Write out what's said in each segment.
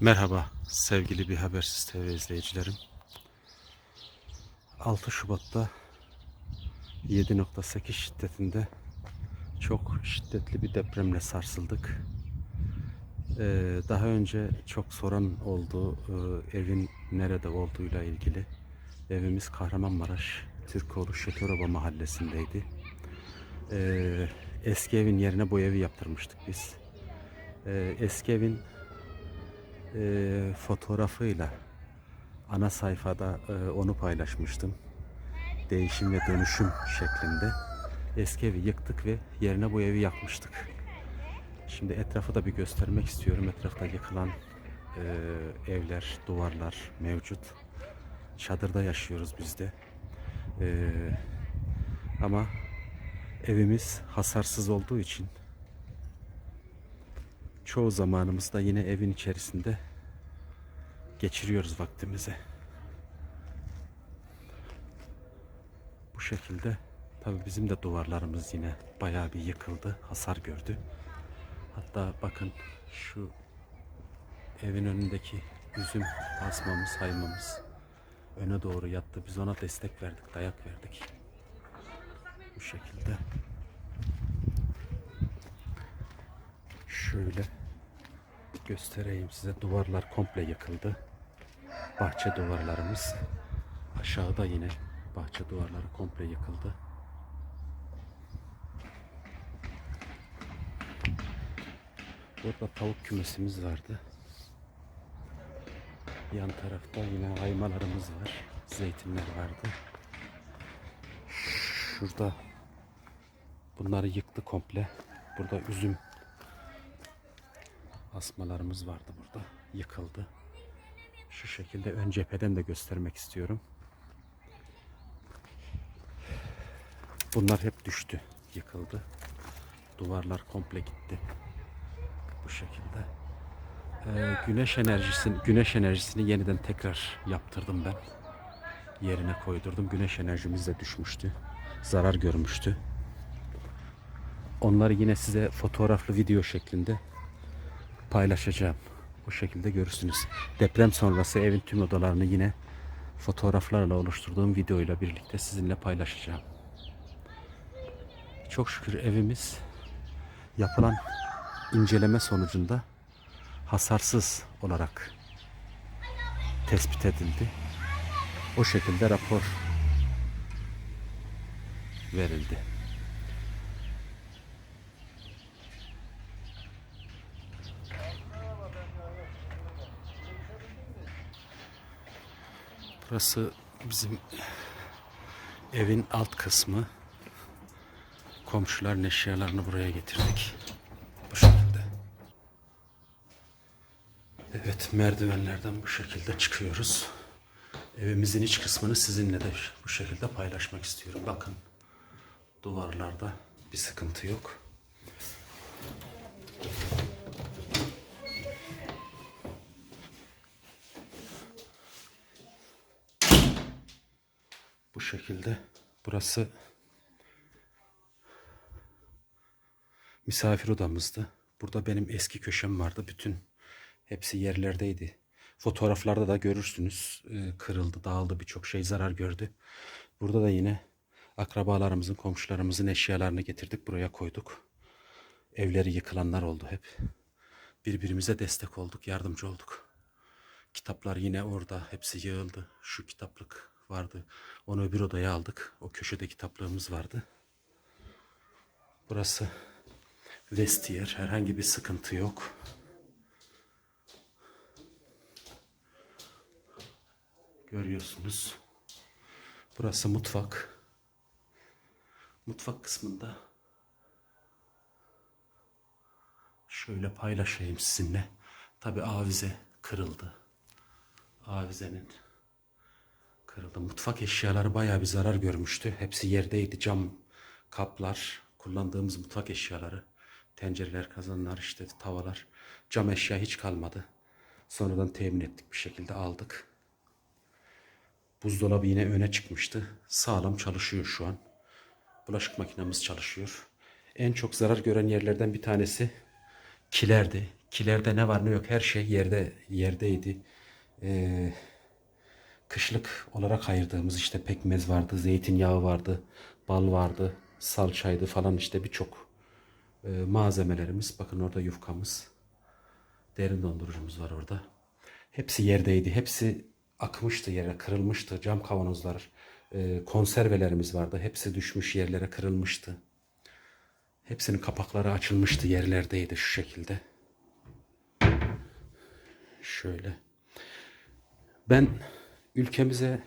Merhaba sevgili bir habersiz TV izleyicilerim. 6 Şubat'ta 7.8 şiddetinde çok şiddetli bir depremle sarsıldık. Ee, daha önce çok soran oldu ee, evin nerede olduğuyla ilgili. Evimiz Kahramanmaraş Türkoğlu Şekeroba mahallesindeydi. Ee, eski evin yerine bu evi yaptırmıştık biz. Ee, eski evin e, fotoğrafıyla ana sayfada e, onu paylaşmıştım. Değişim ve dönüşüm şeklinde. Eski evi yıktık ve yerine bu evi yapmıştık. Şimdi etrafı da bir göstermek istiyorum. Etrafta yıkılan e, evler, duvarlar mevcut. Çadırda yaşıyoruz biz de. E, ama evimiz hasarsız olduğu için çoğu zamanımızda yine evin içerisinde geçiriyoruz vaktimizi. Bu şekilde tabi bizim de duvarlarımız yine bayağı bir yıkıldı, hasar gördü. Hatta bakın şu evin önündeki üzüm asmamız, haymamız öne doğru yattı. Biz ona destek verdik, dayak verdik. Bu şekilde. Şöyle göstereyim size. Duvarlar komple yıkıldı. Bahçe duvarlarımız. Aşağıda yine bahçe duvarları komple yıkıldı. Burada tavuk kümesimiz vardı. Yan tarafta yine aymalarımız var. Zeytinler vardı. Şurada bunları yıktı komple. Burada üzüm asmalarımız vardı burada. Yıkıldı. Şu şekilde ön cepheden de göstermek istiyorum. Bunlar hep düştü. Yıkıldı. Duvarlar komple gitti. Bu şekilde. Ee, güneş enerjisini güneş enerjisini yeniden tekrar yaptırdım ben. Yerine koydurdum. Güneş enerjimiz de düşmüştü. Zarar görmüştü. Onları yine size fotoğraflı video şeklinde paylaşacağım. O şekilde görürsünüz. Deprem sonrası evin tüm odalarını yine fotoğraflarla oluşturduğum videoyla birlikte sizinle paylaşacağım. Çok şükür evimiz yapılan inceleme sonucunda hasarsız olarak tespit edildi. O şekilde rapor verildi. Burası bizim evin alt kısmı. Komşuların eşyalarını buraya getirdik. Bu şekilde. Evet merdivenlerden bu şekilde çıkıyoruz. Evimizin iç kısmını sizinle de bu şekilde paylaşmak istiyorum. Bakın duvarlarda bir sıkıntı yok. Şekilde. Burası misafir odamızdı. Burada benim eski köşem vardı. Bütün hepsi yerlerdeydi. Fotoğraflarda da görürsünüz. Ee, Kırıldı, dağıldı, birçok şey zarar gördü. Burada da yine akrabalarımızın, komşularımızın eşyalarını getirdik. Buraya koyduk. Evleri yıkılanlar oldu hep. Birbirimize destek olduk, yardımcı olduk. Kitaplar yine orada. Hepsi yığıldı. Şu kitaplık vardı. Onu öbür odaya aldık. O köşede kitaplığımız vardı. Burası vestiyer. Herhangi bir sıkıntı yok. Görüyorsunuz. Burası mutfak. Mutfak kısmında şöyle paylaşayım sizinle. Tabi avize kırıldı. Avizenin kırıldı. Mutfak eşyaları bayağı bir zarar görmüştü. Hepsi yerdeydi. Cam kaplar, kullandığımız mutfak eşyaları, tencereler, kazanlar, işte tavalar, cam eşya hiç kalmadı. Sonradan temin ettik bir şekilde aldık. Buzdolabı yine öne çıkmıştı. Sağlam çalışıyor şu an. Bulaşık makinemiz çalışıyor. En çok zarar gören yerlerden bir tanesi kilerdi. Kilerde ne var ne yok her şey yerde yerdeydi. Ee, kışlık olarak ayırdığımız işte pekmez vardı, zeytinyağı vardı, bal vardı, salçaydı falan işte birçok e, malzemelerimiz. Bakın orada yufkamız. Derin dondurucumuz var orada. Hepsi yerdeydi. Hepsi akmıştı yere, kırılmıştı. Cam kavanozlar, e, konservelerimiz vardı. Hepsi düşmüş yerlere kırılmıştı. Hepsinin kapakları açılmıştı yerlerdeydi şu şekilde. Şöyle. Ben ülkemize,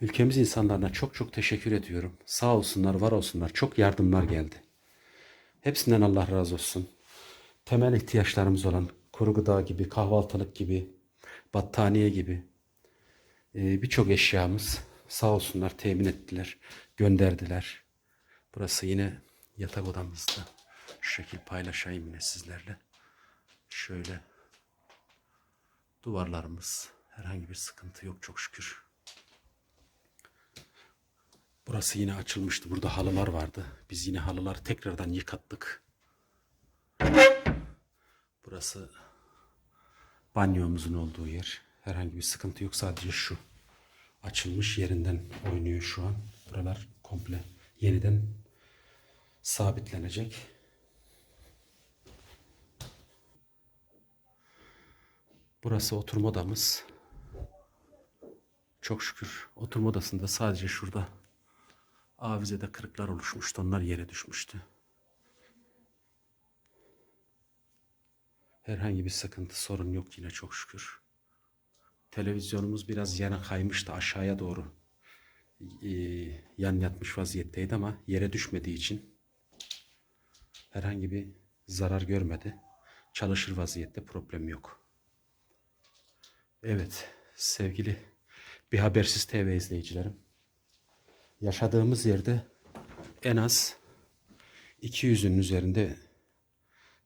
ülkemiz insanlarına çok çok teşekkür ediyorum. Sağ olsunlar, var olsunlar. Çok yardımlar geldi. Hepsinden Allah razı olsun. Temel ihtiyaçlarımız olan kuru gıda gibi, kahvaltılık gibi, battaniye gibi e, birçok eşyamız sağ olsunlar temin ettiler, gönderdiler. Burası yine yatak odamızda. Şu şekil paylaşayım yine sizlerle. Şöyle duvarlarımız herhangi bir sıkıntı yok çok şükür. Burası yine açılmıştı. Burada halılar vardı. Biz yine halıları tekrardan yıkattık. Burası banyomuzun olduğu yer. Herhangi bir sıkıntı yok. Sadece şu açılmış yerinden oynuyor şu an. Buralar komple yeniden sabitlenecek. Burası oturma odamız. Çok şükür oturma odasında sadece şurada avizede kırıklar oluşmuştu. Onlar yere düşmüştü. Herhangi bir sıkıntı, sorun yok yine çok şükür. Televizyonumuz biraz yana kaymıştı aşağıya doğru. Ee, yan yatmış vaziyetteydi ama yere düşmediği için herhangi bir zarar görmedi. Çalışır vaziyette problem yok. Evet sevgili bir habersiz TV izleyicilerim. Yaşadığımız yerde en az 200'ün üzerinde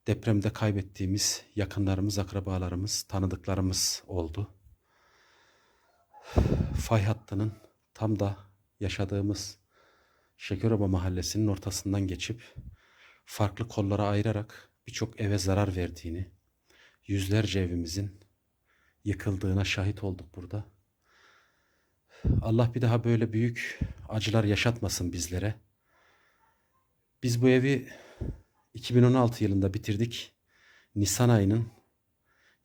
depremde kaybettiğimiz yakınlarımız, akrabalarımız, tanıdıklarımız oldu. Fay hattının tam da yaşadığımız Şekeroba mahallesinin ortasından geçip farklı kollara ayırarak birçok eve zarar verdiğini, yüzlerce evimizin yıkıldığına şahit olduk burada. Allah bir daha böyle büyük acılar yaşatmasın bizlere. Biz bu evi 2016 yılında bitirdik. Nisan ayının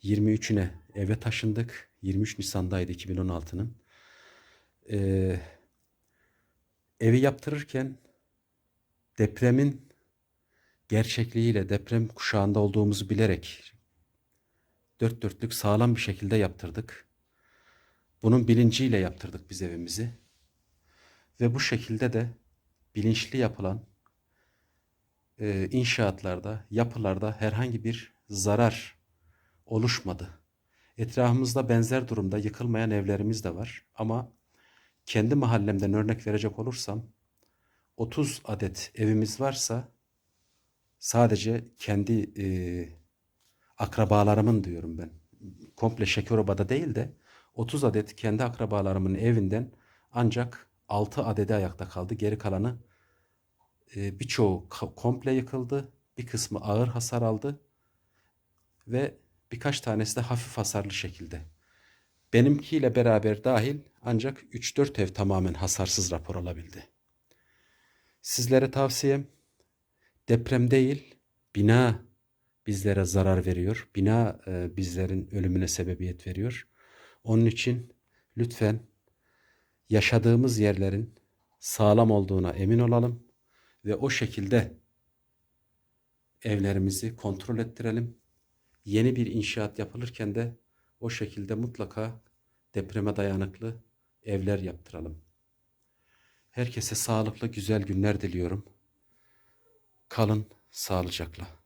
23'üne eve taşındık. 23 Nisan'daydı 2016'nın. Ee, evi yaptırırken depremin gerçekliğiyle deprem kuşağında olduğumuzu bilerek dört dörtlük sağlam bir şekilde yaptırdık. Bunun bilinciyle yaptırdık biz evimizi. Ve bu şekilde de bilinçli yapılan e, inşaatlarda, yapılarda herhangi bir zarar oluşmadı. Etrafımızda benzer durumda yıkılmayan evlerimiz de var ama kendi mahallemden örnek verecek olursam 30 adet evimiz varsa sadece kendi e, akrabalarımın diyorum ben. Komple Şekeroba'da değil de 30 adet kendi akrabalarımın evinden ancak 6 adedi ayakta kaldı. Geri kalanı e, birçoğu komple yıkıldı. Bir kısmı ağır hasar aldı. Ve birkaç tanesi de hafif hasarlı şekilde. Benimkiyle beraber dahil ancak 3-4 ev tamamen hasarsız rapor alabildi. Sizlere tavsiyem deprem değil, bina bizlere zarar veriyor. Bina e, bizlerin ölümüne sebebiyet veriyor. Onun için lütfen yaşadığımız yerlerin sağlam olduğuna emin olalım ve o şekilde evlerimizi kontrol ettirelim. Yeni bir inşaat yapılırken de o şekilde mutlaka depreme dayanıklı evler yaptıralım. Herkese sağlıklı güzel günler diliyorum. Kalın sağlıcakla.